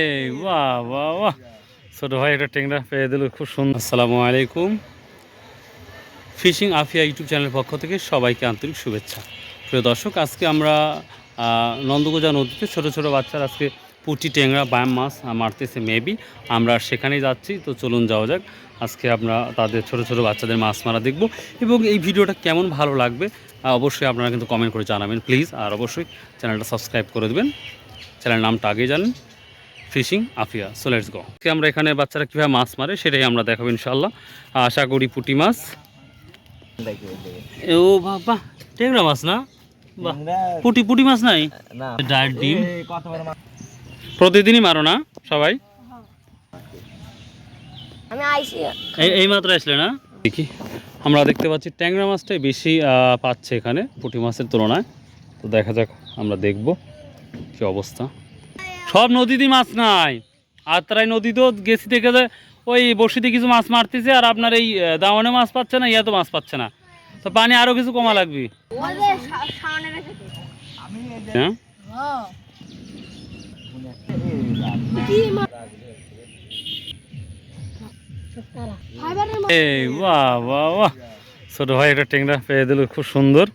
এই, বাহ বাহ বাহ। ছোট ভাই একটা টেংরা পেয়ে দিল, খুব সুন্দর। আসসালামু আলাইকুম। ফিশিং আফিয়া ইউটিউব চ্যানেলের পক্ষ থেকে সবাইকে আন্তরিক শুভেচ্ছা। প্রিয় দর্শক, আজকে আমরা নন্দগোজা নদীতে ছোট ছোট বাচ্চারা আজকে পুঁটি টেংরা বায়াম মাছ মারতেছে, মেবি। আমরা সেখানেই যাচ্ছি, তো চলুন যাওয়া যাক। আজকে আমরা তাদের ছোট ছোট বাচ্চাদের মাছ মারা দেখব। এবং এই ভিডিওটা কেমন ভালো লাগবে অবশ্যই আপনারা কিন্তু কমেন্ট করে জানাবেন প্লিজ আর অবশ্যই চ্যানেলটা সাবস্ক্রাইব করে দেবেন। চ্যানেলের নামটা আগে জানেন fishing Afia. So let's go আমরা এখানে বাচ্চারা কীভাবে মাছ মারে সেটাই আমরা দেখাবো ইনশাল্লাহ আশা করি পুঁটি মাছ। ও বাবা টেংরা মাছ না? বাহ পুটি পুঁটি মাছ নাই? না। ডায়েট ডিম। প্রতিদিনই মারো না সবাই? এই এই মাত্র আসলে না? দেখি আমরা দেখতে পাচ্ছি ট্যাংরা মাছটাই বেশি পাচ্ছে এখানে পুঁটি মাছের তুলনায়। তো দেখা যাক আমরা দেখব। কি অবস্থা? সব নদীতে মাছ নাই। আর তারাই নদীতেও গেছি দেখে যে ওই বসিতে কিছু মাছ মারতেছে আর আপনার এই দাওয়ানে মাছ পাচ্ছে না ইয়া তো মাছ পাচ্ছে না। তো পানি আরও কিছু কমা লাগবে? হ্যাঁ? ছোট ভাই একটা টেংরা পেয়ে দিল, খুব সুন্দর।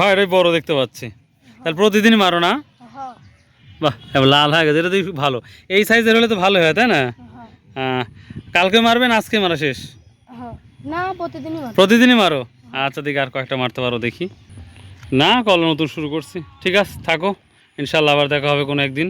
হয় এটাই বড় দেখতে পাচ্ছি। তাহলে প্রতিদিনই মারো না? হ্যাঁ বাহ লাল হয়ে গেছে এটা তো ভালো। এই সাইজের হলে তো ভালো হয় তাই না? হ্যাঁ। কালকে মারবেন আজকে মারা শেষ? না প্রতিদিনই প্রতিদিনই মারো? আচ্ছা দেখি আর কয়েকটা মারতে পারো দেখি। না কল নতুন শুরু করছি। ঠিক আছে থাকো। ইনশাল্লাহ আবার দেখা হবে কোনো একদিন।